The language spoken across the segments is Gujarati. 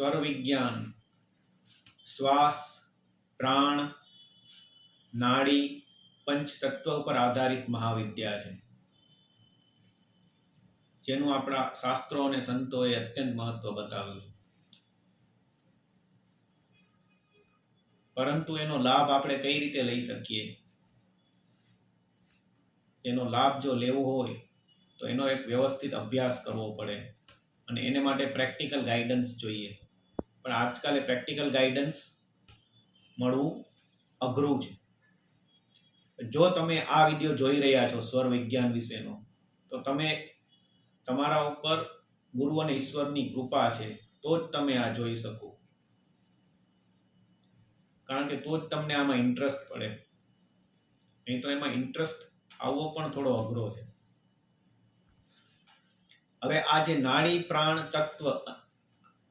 સ્વર વિજ્ઞાન શ્વાસ, પ્રાણ, નાડી, પંચતત્વ ઉપર આધારિત મહાવિદ્યા છે. જેનું આપણા શાસ્ત્રો અને સંતોએ અત્યંત મહત્વ બતાવ્યું. પરંતુ એનો લાભ આપણે કઈ રીતે લઈ શકીએ? એનો લાભ જો લેવો હોય, તો એનો એક વ્યવસ્થિત અભ્યાસ કરવો પડે અને એને માટે પ્રેક્ટિકલ ગાઈડન્સ જોઈએ. પણ આજકાલે પ્રેક્ટિકલ ગાઈડન્સ મળવું અઘરું છે. જો તમે આ વીડિયો જોઈ રહ્યા છો સ્વર વિજ્ઞાન વિશેનો, તો તમે તમારા ઉપર ગુરુ અને ઈશ્વરની કૃપા છે, તો જ તમે આ જોઈ શકો. કારણ કે તો જ તમને આમાં ઇન્ટરેસ્ટ પડે. નહીં તો એમાં ઇન્ટરેસ્ટ આવવો પણ થોડો અઘરો છે. હવે આ જે નાડી પ્રાણ તત્વ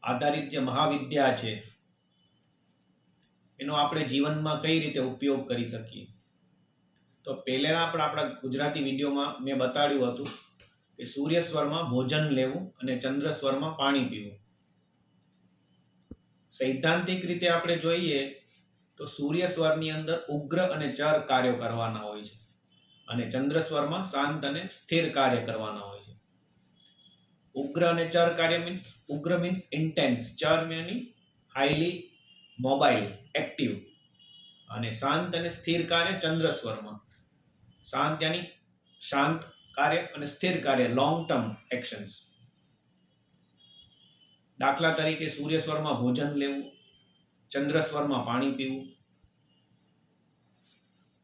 આધારિત જે મહાવિદ્યા છે, એનો આપણે જીવનમાં કઈ રીતે ઉપયોગ કરી શકીએ? તો પહેલેના પણ આપણા ગુજરાતી વિડીયોમાં મેં બતાડ્યું હતું કે સૂર્ય સ્વરમાં ભોજન લેવું અને ચંદ્ર સ્વરમાં પાણી પીવું. સૈદ્ધાંતિક રીતે આપણે જોઈએ તો સૂર્ય સ્વરની અંદર ઉગ્ર અને ચર કાર્યો કરવાના હોય છે અને ચંદ્ર સ્વરમાં શાંત અને સ્થિર કાર્ય કરવાના હોય છે. ઉગ્ર અને ચર કાર્ય મીન્સ ઉગ્ર મીન્સ ઇન્ટેન્સ ચર મીની હાઈલી મોબાઈલ એક્ટિવ અને શાંત અને સ્થિર કાર્ય ચંદ્ર સ્વરમાં શાંત યાની શાંત કાર્ય અને સ્થિર કાર્ય લોંગ ટર્મ એક્શન્સ દાખલા તરીકે સૂર્ય સ્વરમાં ભોજન લેવું ચંદ્ર સ્વરમાં પાણી પીવું.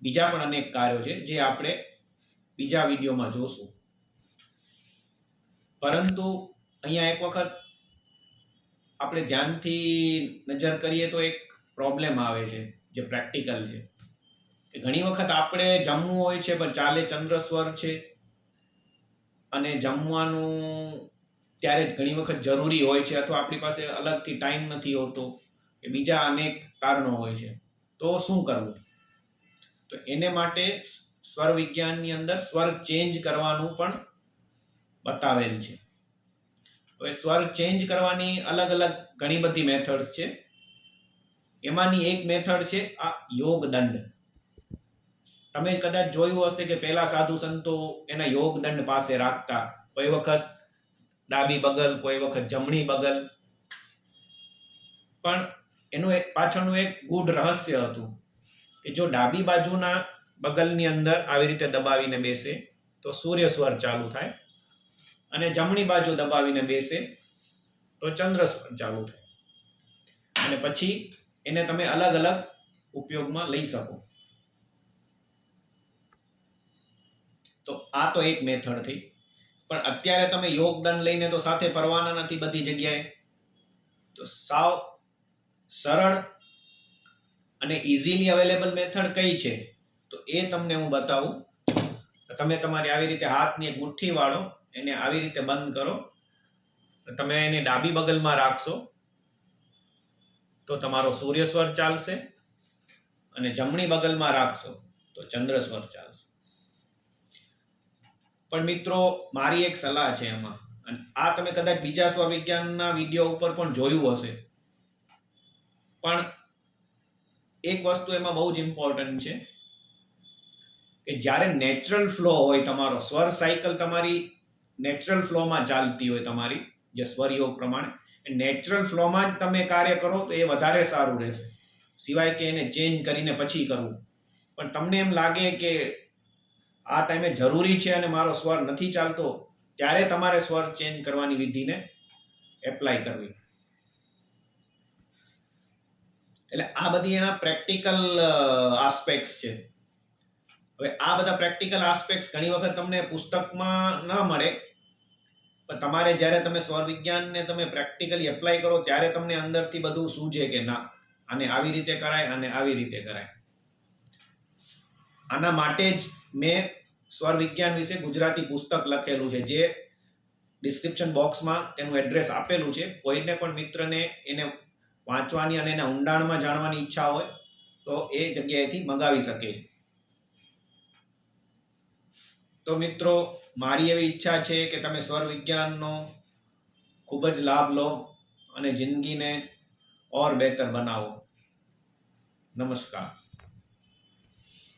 બીજા પણ અનેક કાર્યો છે જે આપણે બીજા વિડીયોમાં જોશું. પરંતુ અહીંયા એક વખત આપણે ધ્યાનથી નજર કરીએ તો એક પ્રોબ્લેમ આવે છે, જે પ્રેક્ટિકલ છે. કે ઘણી વખત આપણે જમવું હોય છે, પણ ચાલે ચંદ્ર સ્વર છે, અને જમવાનું ત્યારે જ ઘણી વખત જરૂરી હોય છે, અથવા આપણી પાસે અલગથી ટાઈમ નથી હોતો, કે બીજા અનેક કારણો હોય છે. તો શું કરવું? તો એને માટે સ્વર વિજ્ઞાનની અંદર સ્વર ચેન્જ કરવાનું પણ બતાવેલ છે. હવે સ્વર ચેન્જ કરવાની અલગ અલગ ઘણી બધી મેથડ્સ છે. એમાંની એક મેથડ છે આ યોગદંડ. તમે કદાચ જોયું હશે કે પહેલા સાધુ સંતો એના યોગદંડ પાસે રાખતા. કોઈ વખત ડાબી બગલ, કોઈ વખત જમણી બગલ. પણ એનું એક પાછળનું એક ગૂઢ રહસ્ય હતું કે જો ડાબી બાજુના બગલની અંદર આવી રીતે દબાવીને બેસે, તો સૂર્ય સ્વર ચાલુ થાય. અને જમણી બાજુ દબાવીને બેસે, તો ચંદ્ર સ્વર ચાલુ થાય. અને પછી એને તમે અલગ અલગ ઉપયોગમાં લઈ શકો. તો આ તો એક મેથડ થઈ પણ અત્યારે તમે યોગદાન લઈને તો સાથે પરવાના નથી બધી જગ્યાએ. તો સાવ સરળ અને ઇઝીલી અવેલેબલ મેથડ કઈ છે? તો એ તમને હું બતાવું. તમે તમારી આવી રીતે હાથની મુઠ્ઠી વાળો એને આવી રીતે બંધ કરો. તમે એને ડાબી બગલમાં રાખશો, તો તમારો સૂર્ય સ્વર ચાલશે અને જમણી બગલમાં રાખશો, તો ચંદ્ર સ્વર ચાલશે. પણ મિત્રો, મારી એક સલાહ છે એમાં. અને આ તમે કદાચ બીજા સ્વર વિજ્ઞાનના વીડિયો ઉપર પણ જોયું હશે. પણ એક વસ્તુ એમાં બહુ જ ઇમ્પોર્ટન્ટ છે કે જ્યારે નેચરલ ફ્લો હોય, તમારો સ્વર સાયકલ તમારી નેચરલ ફ્લોમાં ચાલતી હોય તમારી, જે સ્વર યોગ પ્રમાણે નેચરલ ફ્લોમાં જ તમે કાર્ય કરો તો એ વધારે સારું રહેશે. સિવાય કે એને ચેન્જ કરીને પછી કરવું. પણ તમને એમ લાગે કે આ ટાઈમે જરૂરી છે અને મારો સ્વર નથી ચાલતો, ત્યારે તમારે સ્વર ચેન્જ કરવાની વિધિને એપ્લાય કરવી. એટલે આ બધી એના પ્રેક્ટિકલ આસ્પેક્ટ્સ છે. હવે આ બધા પ્રેક્ટિકલ આસ્પેક્ટ્સ ઘણી વખત તમને પુસ્તકમાં ન મળે પણ તમારે જ્યારે તમે સ્વરવિજ્ઞાનને તમે પ્રેક્ટિકલી એપ્લાય કરો, ત્યારે તમને અંદરથી બધું સૂઝે કે ના, આને આવી રીતે કરાય અને આવી રીતે કરાય. આના માટે જ મેં સ્વરવિજ્ઞાન વિશે ગુજરાતી પુસ્તક લખેલું છે, જે ડિસ્ક્રિપ્શન બોક્સમાં તેનું એડ્રેસ આપેલું છે. કોઈને પણ મિત્રને એને વાંચવાની અને એના ઊંડાણમાં જાણવાની ઈચ્છા હોય, તો એ જગ્યાએથી મંગાવી શકે છે. તો મિત્રો, મારી એવી ઈચ્છા છે કે તમે સ્વર વિજ્ઞાનનો ખૂબ જ લાભ લો અને જિંદગીને ઓર બહેતર બનાવો. નમસ્કાર.